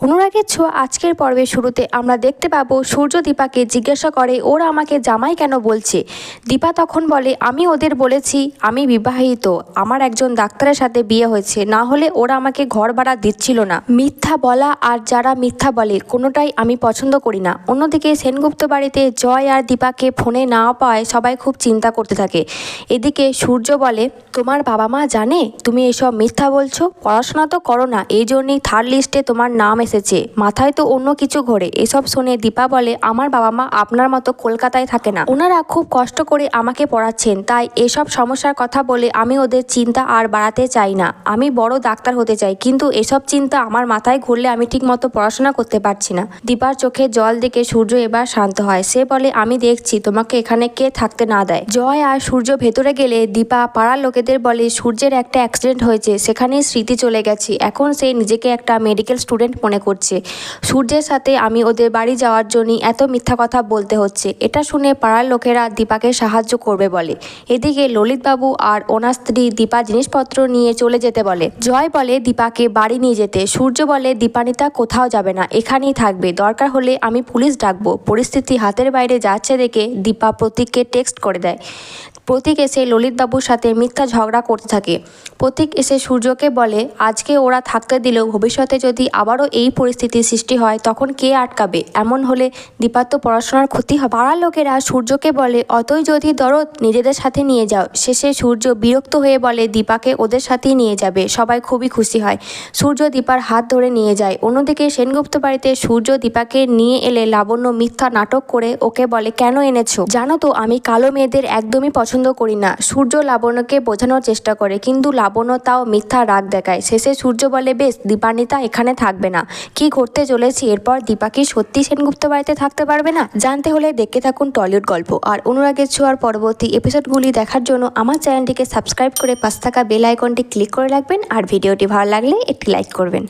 অনুরাগের ছোঁয়া আজকের পর্বের শুরুতে আমরা দেখতে পাবো সূর্য দীপাকে জিজ্ঞাসা করে, ওরা আমাকে জামাই কেন বলছে? দীপা তখন বলে, আমি ওদের বলেছি, আমি বিবাহিত। আমার একজন ডাক্তারের সাথে বিয়ে হয়েছে। না হলে ওরা আমাকে ঘর ভাড়া দিচ্ছিল না। মিথ্যা বলা আর যারা মিথ্যা বলে, কোনোটাই আমি পছন্দ করি না। অন্যদিকে সেনগুপ্ত বাড়িতে জয় আর দীপাকে ফোনে না পাওয়ায় সবাই খুব চিন্তা করতে থাকে। এদিকে সূর্য বলে, তোমার বাবা মা জানে? তুমি এসব মিথ্যা বলছো? পড়াশোনা তো করো না। এই জন্যই থার্ড লিস্টে তোমার নাম এসেছে। মাথায় তো অন্য কিছু ঘোরে। এসব শুনে দীপা বলে, আমার বাবা মা আপনার মতো কলকাতায় থাকে না। ওনারা খুব কষ্ট করে আমাকে পড়াচ্ছেন। তাই এসব সমস্যার কথা বলে আমি ওদের চিন্তা আর বাড়াতে চাই না। আমি বড় ডাক্তার হতে চাই, কিন্তু এসব চিন্তা আমার মাথায় ঘুরলে আমি ঠিক মতো পড়াশোনা করতে পারছি না। দীপার চোখে জল দেখে সূর্য এবার শান্ত হয়। সে বলে, আমি দেখছি, তোমাকে এখানে কে থাকতে না দেয়? জয় আর সূর্য ভেতরে গেলে দীপা পাড়ার লোকেদের বলে, সূর্যের একটা অ্যাক্সিডেন্ট হয়েছে, সেখানেই স্মৃতি চলে গেছে। এখন সে নিজেকে একটা মেডিকেল স্টুডেন্ট মনে করছে। সূর্যের সাথে আমি ওদের বাড়ি যাওয়ার জন্য এত মিথ্যা কথা বলতে হচ্ছে। এটা শুনে পাড়ার লোকেরা দীপাকে সাহায্য করবে বলে। এদিকে ললিতবাবু আর ওনার স্ত্রী দীপা জিনিসপত্র নিয়ে চলে যেতে বলে। জয় বলে দীপাকে বাড়ি নিয়ে যেতে। সূর্য বলে, দীপানিতা কোথাও যাবে না, এখানেই থাকবে। দরকার হলে আমি পুলিশ ডাকবো। পরিস্থিতি হাতের বাইরে যাচ্ছে দেখে দীপা প্রতীককে টেক্সট করে দেয়। প্রতীক এসে ললিতবাবুর সাথে মিথ্যা ঝগড়া করতে থাকে। প্রতীক এসে সূর্যকে বলে, আজকে ওরা থাকতে দিলেও ভবিষ্যতে যদি আবারও এই পরিস্থিতির সৃষ্টি হয়, তখন কে আটকাবে? এমন হলে দীপার তো পড়াশোনার ক্ষতি হবে। পাড়ার লোকেরা সূর্যকে বলে, অতই যদি দরদ নিজেদের সাথে নিয়ে যাও। শেষে সূর্য বিরক্ত হয়ে বলে, দীপাকে ওদের সাথেই নিয়ে যাবে। সবাই খুবই খুশি হয়। সূর্য দীপার হাত ধরে নিয়ে যায়। অন্যদিকে সেনগুপ্ত বাড়িতে সূর্য দীপাকে নিয়ে এলে লাবণ্য মিথ্যা নাটক করে ওকে বলে, কেন এনেছো? জানো তো, আমি কালো মেয়েদের একদমই পছন্দ করি না। সূর্য লাবণ্যকে বোঝানোর চেষ্টা করে, কিন্তু লাবণ্য তাও মিথ্যা রাগ দেখায়। শেষে সূর্য বলে, বেশ দীপানিতা এখানে থাকবে না। কি করতে চলেছে? এরপর দীপা কি সত্যি সেনগুপ্ত বাড়িতে থাকতে পারবে না? জানতে হলে দেখতে থাকুন টলিউড গল্প। আর অনুরাগের ছোঁয়ার পরবর্তী এপিসোডগুলি দেখার জন্য আমার চ্যানেলটিকে সাবস্ক্রাইব করে পাশ থাকা বেল আইকনটি ক্লিক করে রাখবেন। আর ভিডিওটি ভালো লাগলে একটি লাইক করবেন।